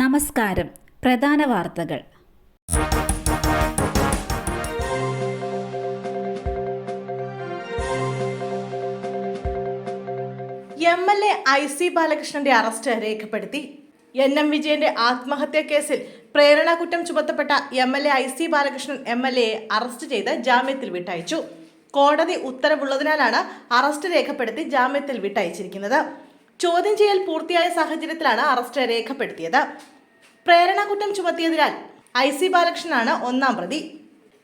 നമസ്കാരം. പ്രധാന വാർത്തകൾ. M L A I C ബാലകൃഷ്ണന്റെ അറസ്റ്റ് രേഖപ്പെടുത്തി. എൻ എം വിജയന്റെ ആത്മഹത്യാ കേസിൽ പ്രേരണാകുറ്റം ചുമത്തപ്പെട്ട M L A I C Balakrishnan M L എയെ arrest ചെയ്ത് ജാമ്യത്തിൽ വിട്ടയച്ചു. കോടതി ഉത്തരവുള്ളതിനാലാണ് അറസ്റ്റ് രേഖപ്പെടുത്തി ജാമ്യത്തിൽ വിട്ടയച്ചിരിക്കുന്നത്. ചോദ്യം ചെയ്യൽ പൂർത്തിയായ സാഹചര്യത്തിലാണ് അറസ്റ്റ് രേഖപ്പെടുത്തിയത്. പ്രേരണകുറ്റം ചുമത്തിയതിനാൽ ഐ സി ബാലകൃഷ്ണനാണ് ഒന്നാം പ്രതി.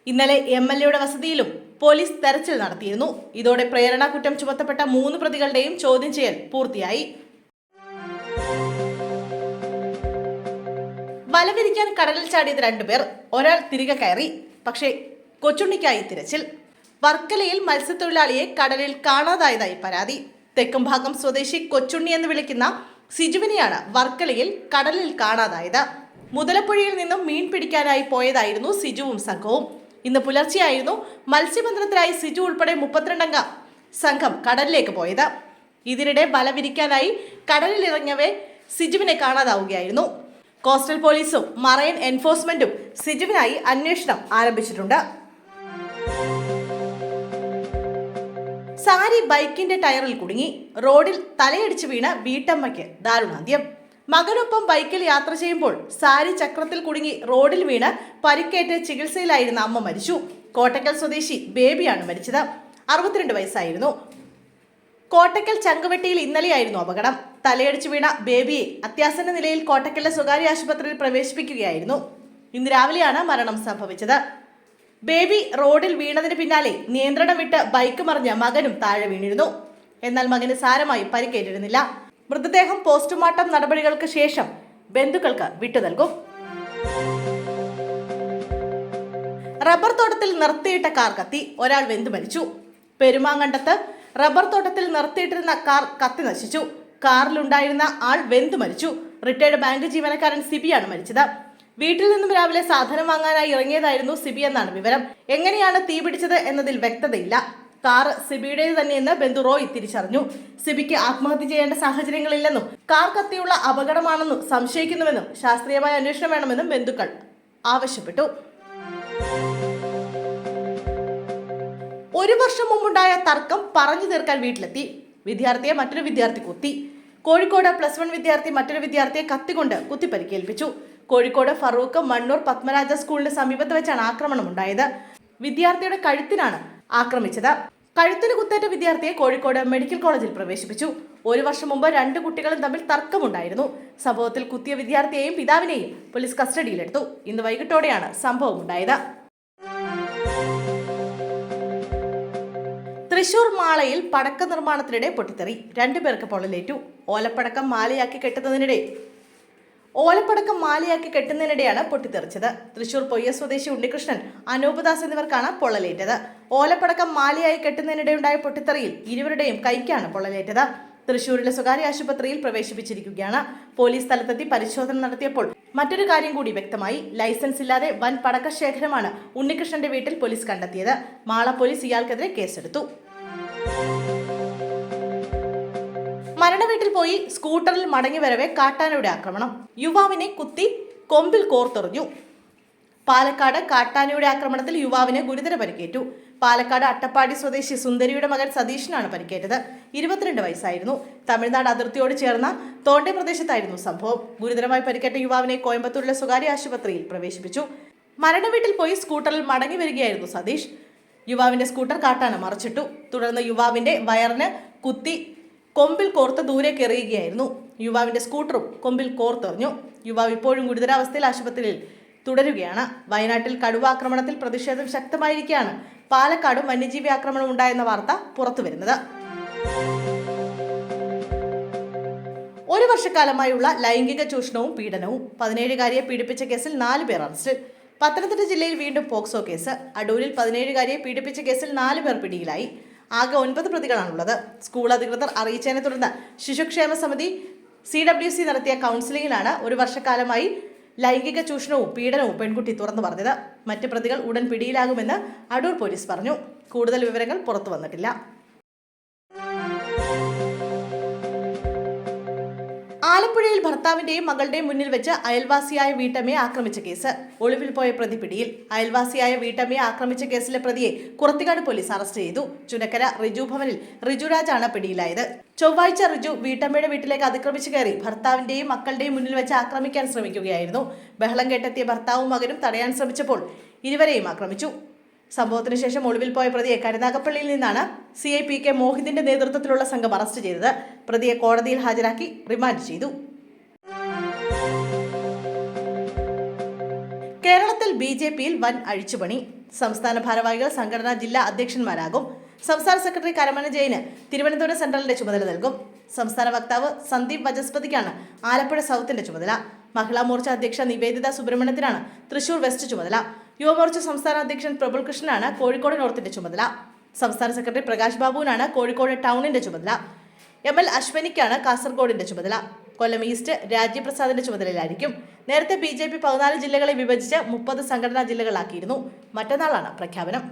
ഇന്നലെ എം എൽ എയുടെ വസതിയിലും പോലീസ് തെരച്ചിൽ നടത്തിയിരുന്നു. ഇതോടെ പ്രേരണകുറ്റം ചുമത്തപ്പെട്ട മൂന്ന് പ്രതികളുടെയും ചോദ്യം ചെയ്യൽ പൂർത്തിയായി. വലവിരിക്കാൻ കടലിൽ ചാടിയത് രണ്ടുപേർ ഒരാൾ തിരികെ കയറി. പക്ഷേ കൊച്ചുണ്ണിക്കായി തിരച്ചിൽ. വർക്കലയിൽ മത്സ്യത്തൊഴിലാളിയെ കടലിൽ കാണാതായതായി പരാതി. തെക്കുംഭാഗം സ്വദേശി കൊച്ചുണ്ണി എന്ന് വിളിക്കുന്ന സിജുവിനെയാണ് വർക്കലയിൽ കടലിൽ കാണാതായത്. മുതലപ്പുഴയിൽ നിന്നും മീൻ പിടിക്കാനായി പോയതായിരുന്നു സിജുവും സംഘവും. ഇന്ന് പുലർച്ചെയായിരുന്നു മത്സ്യബന്ധനത്തിനായി സിജു ഉൾപ്പെടെ മുപ്പത്തിരണ്ടംഗ സംഘം കടലിലേക്ക് പോയത്. ഇതിനിടെ ബലവിരിക്കാനായി കടലിലിറങ്ങിയവേ സിജുവിനെ കാണാതാവുകയായിരുന്നു. കോസ്റ്റൽ പോലീസും മറൈൻ എൻഫോഴ്സ്മെന്റും സിജുവിനായി അന്വേഷണം ആരംഭിച്ചിട്ടുണ്ട്. സാരി ബൈക്കിന്റെ ടയറിൽ കുടുങ്ങി. റോഡിൽ തലയടിച്ച് വീണ വീട്ടമ്മയ്ക്ക് ദാരുണാന്ത്യം. മകനൊപ്പം ബൈക്കിൽ യാത്ര ചെയ്യുമ്പോൾ സാരി ചക്രത്തിൽ കുടുങ്ങി റോഡിൽ വീണ് പരിക്കേറ്റ് ചികിത്സയിലായിരുന്ന അമ്മ മരിച്ചു. കോട്ടക്കൽ സ്വദേശി ബേബിയാണ് മരിച്ചത്. അറുപത്തിരണ്ട് വയസ്സായിരുന്നു. കോട്ടക്കൽ ചങ്കുവെട്ടിയിൽ ഇന്നലെയായിരുന്നു അപകടം. തലയടിച്ചു വീണ ബേബിയെ അത്യാസന്ന നിലയിൽ കോട്ടക്കലിലെ സ്വകാര്യ ആശുപത്രിയിൽ പ്രവേശിപ്പിക്കുകയായിരുന്നു. ഇന്ന് രാവിലെയാണ് മരണം സംഭവിച്ചത്. ബേബി റോഡിൽ വീണതിന് പിന്നാലെ നിയന്ത്രണം വിട്ട് ബൈക്ക് മറിഞ്ഞ മകനും താഴെ വീണിരുന്നു. എന്നാൽ മകന് സാരമായി പരിക്കേറ്റിരുന്നില്ല. മൃതദേഹം പോസ്റ്റ്മോർട്ടം നടപടികൾക്ക് ശേഷം ബന്ധുക്കൾക്ക് വിട്ടു നൽകും. റബ്ബർ തോട്ടത്തിൽ നിർത്തിയിട്ട കാർ കത്തി. ഒരാൾ വെന്തു മരിച്ചു. പെരുമാങ്കണ്ടത്ത് റബ്ബർ തോട്ടത്തിൽ നിർത്തിയിട്ടിരുന്ന കാർ കത്തി നശിച്ചു. കാറിലുണ്ടായിരുന്ന ആൾ വെന്തു മരിച്ചു. റിട്ടയർഡ് ബാങ്ക് ജീവനക്കാരൻ സിബിയാണ് മരിച്ചത്. വീട്ടിൽ നിന്നും രാവിലെ സാധനം വാങ്ങാനായി ഇറങ്ങിയതായിരുന്നു സിബി എന്നാണ് വിവരം. എങ്ങനെയാണ് തീ പിടിച്ചത് എന്നതിൽ വ്യക്തതയില്ല. കാർ സിബിയുടേത് തന്നെയെന്ന് ബന്ധു റോയ് തിരിച്ചറിഞ്ഞു. സിബിക്ക് ആത്മഹത്യ ചെയ്യേണ്ട സാഹചര്യങ്ങളില്ലെന്നും കാർ കത്തിയുള്ള അപകടമാണെന്നും സംശയിക്കുന്നുവെന്നും ശാസ്ത്രീയമായ അന്വേഷണം വേണമെന്നും ബന്ധുക്കൾ ആവശ്യപ്പെട്ടു. ഒരു വർഷം മുമ്പുണ്ടായ തർക്കം പറഞ്ഞു തീർക്കാൻ വീട്ടിലെത്തി. വിദ്യാർത്ഥിയെ മറ്റൊരു വിദ്യാർത്ഥി കുത്തി. കോഴിക്കോട് പ്ലസ് വൺ വിദ്യാർത്ഥി മറ്റൊരു വിദ്യാർത്ഥിയെ കത്തിക്കൊണ്ട് കുത്തിപ്പരിക്കേൽപ്പിച്ചു. കോഴിക്കോട് ഫറൂഖ് മണ്ണൂർ പത്മരാജ സ്കൂളിന് സമീപത്ത് വെച്ചാണ് ആക്രമണം ഉണ്ടായത്. വിദ്യാർത്ഥിയുടെ കഴുത്തിനാണ് ആക്രമിച്ചത്. കഴുത്തിന് കുത്തേറ്റ വിദ്യാർത്ഥിയെ കോഴിക്കോട് മെഡിക്കൽ കോളേജിൽ പ്രവേശിപ്പിച്ചു. ഒരു വർഷം മുമ്പ് രണ്ട് കുട്ടികളും തമ്മിൽ തർക്കമുണ്ടായിരുന്നു. സംഭവത്തിൽ കുത്തിയ വിദ്യാർത്ഥിയെയും പിതാവിനെയും പോലീസ് കസ്റ്റഡിയിലെടുത്തു. ഇന്ന് വൈകിട്ടോടെയാണ് സംഭവം ഉണ്ടായത്. തൃശൂർ മാളയിൽ പടക്ക നിർമ്മാണത്തിനിടെ പൊട്ടിത്തെറി. രണ്ടുപേർക്ക് പൊള്ളലേറ്റു. ഓലപ്പടക്കം മാലയാക്കി കെട്ടുന്നതിനിടെ ഓലപ്പടക്കം മാലയാക്കി കെട്ടുന്നതിനിടെയാണ് പൊട്ടിത്തെറിച്ചത്. തൃശൂർ പൊയ്യ സ്വദേശി ഉണ്ണികൃഷ്ണൻ അനൂപദാസ് എന്നിവർക്കാണ് പൊള്ളലേറ്റത്. ഓലപ്പടക്കം മാലയായി കെട്ടുന്നതിനിടെയുണ്ടായ പൊട്ടിത്തെറിയിൽ ഇരുവരുടെയും കൈക്കാണ് പൊള്ളലേറ്റത്. തൃശൂരിലെ സ്വകാര്യ ആശുപത്രിയിൽ പ്രവേശിപ്പിച്ചിരിക്കുകയാണ്. പോലീസ് സ്ഥലത്തെത്തി പരിശോധന നടത്തിയപ്പോൾ മറ്റൊരു കാര്യം കൂടി വ്യക്തമായി. ലൈസൻസ് ഇല്ലാതെ വൻ പടക്ക ശേഖരമാണ് ഉണ്ണികൃഷ്ണന്റെ വീട്ടിൽ പോലീസ് കണ്ടെത്തിയത്. മാള പോലീസ് ഇയാൾക്കെതിരെ കേസെടുത്തു. മരണവീട്ടിൽ പോയി സ്കൂട്ടറിൽ മടങ്ങി വരവെ കാട്ടാനയുടെ ആക്രമണം. യുവാവിനെ കുത്തി കൊമ്പിൽ കോർത്തെറിഞ്ഞു. പാലക്കാട് കാട്ടാനയുടെ ആക്രമണത്തിൽ യുവാവിന് ഗുരുതര പരിക്കേറ്റു. പാലക്കാട് അട്ടപ്പാടി സ്വദേശി സുന്ദരിയുടെ മകൻ സതീഷിനാണ് പരിക്കേറ്റത്. ഇരുപത്തിരണ്ട് വയസ്സായിരുന്നു. തമിഴ്നാട് അതിർത്തിയോട് ചേർന്ന തോണ്ടെ പ്രദേശത്തായിരുന്നു സംഭവം. ഗുരുതരമായി പരിക്കേറ്റ യുവാവിനെ കോയമ്പത്തൂരിലെ സ്വകാര്യ ആശുപത്രിയിൽ പ്രവേശിപ്പിച്ചു. മരണവീട്ടിൽ പോയി സ്കൂട്ടറിൽ മടങ്ങി വരികയായിരുന്നു സതീഷ്. യുവാവിന്റെ സ്കൂട്ടർ കാട്ടാന മറിച്ചിട്ടു. തുടർന്ന് യുവാവിന്റെ വയറിന് കുത്തി കൊമ്പിൽ കോർത്ത് ദൂരേക്ക് എറിയുകയായിരുന്നു യുവാവിന്റെ സ്കൂട്ടറും കൊമ്പിൽ കോർത്തെറിഞ്ഞു. യുവാവ് ഇപ്പോഴും ഗുരുതരാവസ്ഥയിൽ ആശുപത്രിയിൽ തുടരുകയാണ്. വയനാട്ടിൽ കടുവാക്രമണത്തിൽ പ്രതിഷേധം ശക്തമായിരിക്കുകയാണ്. പാലക്കാടും വന്യജീവി ആക്രമണം ഉണ്ടായെന്ന വാർത്ത പുറത്തുവരുന്നത്. ഒരു വർഷക്കാലമായുള്ള ലൈംഗിക ചൂഷണവും പീഡനവും പതിനേഴുകാരിയെ പീഡിപ്പിച്ച കേസിൽ നാല് പേർ അറസ്റ്റ്. പത്തനംതിട്ട ജില്ലയിൽ വീണ്ടും പോക്സോ കേസ്. അടൂരിൽ പതിനേഴുകാരിയെ പീഡിപ്പിച്ച കേസിൽ നാല് പേർ പിടിയിലായി. ആകെ ഒൻപത് പ്രതികളാണുള്ളത്. സ്കൂൾ അധികൃതർ അറിയിച്ചതിനെ തുടർന്ന് ശിശുക്ഷേമ സമിതി സി ഡബ്ല്യു സി നടത്തിയ കൗൺസിലിംഗിലാണ് ഒരു വർഷക്കാലമായി ലൈംഗിക ചൂഷണവും പീഡനവും പെൺകുട്ടി തുറന്നു പറഞ്ഞത്. മറ്റ് പ്രതികൾ ഉടൻ പിടിയിലാകുമെന്ന് അടൂർ പോലീസ് പറഞ്ഞു. കൂടുതൽ വിവരങ്ങൾ പുറത്തു വന്നിട്ടില്ല. ആലപ്പുഴയിൽ ഭർത്താവിന്റെയും മകളുടെയും മുന്നിൽ വെച്ച് അയൽവാസിയായ വീട്ടമ്മയെ ആക്രമിച്ച കേസ്. ഒളിവിൽ പോയ പ്രതി പിടിയിൽ. അയൽവാസിയായ വീട്ടമ്മയെ ആക്രമിച്ച കേസിലെ പ്രതിയെ കുറത്തിക്കാട് പോലീസ് അറസ്റ്റ് ചെയ്തു. ചുനക്കര റിജു ഭവനിൽ റിജുരാജാണ് പിടിയിലായത്. ചൊവ്വാഴ്ച റിജു വീട്ടമ്മയുടെ വീട്ടിലേക്ക് അതിക്രമിച്ചു കയറി ഭർത്താവിന്റെയും മക്കളുടെയും മുന്നിൽ വെച്ച് ആക്രമിക്കാൻ ശ്രമിക്കുകയായിരുന്നു. ബഹളം കേട്ടെത്തിയ ഭർത്താവും മകനും തടയാൻ ശ്രമിച്ചപ്പോൾ ഇരുവരെയും ആക്രമിച്ചു. സംഭവത്തിന് ശേഷം ഒളിവിൽ പോയ പ്രതിയെ കരുനാഗപ്പള്ളിയിൽ നിന്നാണ് സി ഐ പി കെ മോഹിതിന്റെ നേതൃത്വത്തിലുള്ള സംഘം അറസ്റ്റ് ചെയ്തത്. പ്രതിയെ കോടതിയിൽ ഹാജരാക്കി റിമാൻഡ് ചെയ്തു. കേരളത്തിൽ ബി ജെ പിയിൽ വൻ അഴിച്ചുപണി. സംസ്ഥാന ഭാരവാഹികൾ സംഘടനാ ജില്ലാ അധ്യക്ഷന്മാരാകും. സംസ്ഥാന സെക്രട്ടറി കരമന ജയന് തിരുവനന്തപുരം സെൻട്രലിന്റെ ചുമതല നൽകും. സംസ്ഥാന വക്താവ് സന്ദീപ് വജസ്പതിക്കാണ് ആലപ്പുഴ സൗത്തിന്റെ ചുമതല. മഹിളാ മോർച്ച അധ്യക്ഷ നിവേദിത സുബ്രഹ്മണ്യത്തിനാണ് തൃശൂർ വെസ്റ്റ് ചുമതല. യുവമോർച്ച സംസ്ഥാന അധ്യക്ഷൻ പ്രബുൽ കൃഷ്ണനാണ് കോഴിക്കോട് നോർത്തിന്റെ ചുമതല. സംസ്ഥാന സെക്രട്ടറി പ്രകാശ് ബാബുവിനാണ് കോഴിക്കോട് ടൗണിന്റെ ചുമതല. എം എൽ അശ്വനിക്കാണ് കാസർഗോഡിന്റെ ചുമതല. കൊല്ലം ഈസ്റ്റ് രാജ്യപ്രസാദിന്റെ ചുമതലയിലായിരിക്കും. നേരത്തെ ബി ജെ പി പതിനാല് ജില്ലകളെ വിഭജിച്ച് മുപ്പത് സംഘടനാ ജില്ലകളാക്കിയിരുന്നു. മറ്റന്നാളാണ് പ്രഖ്യാപനം.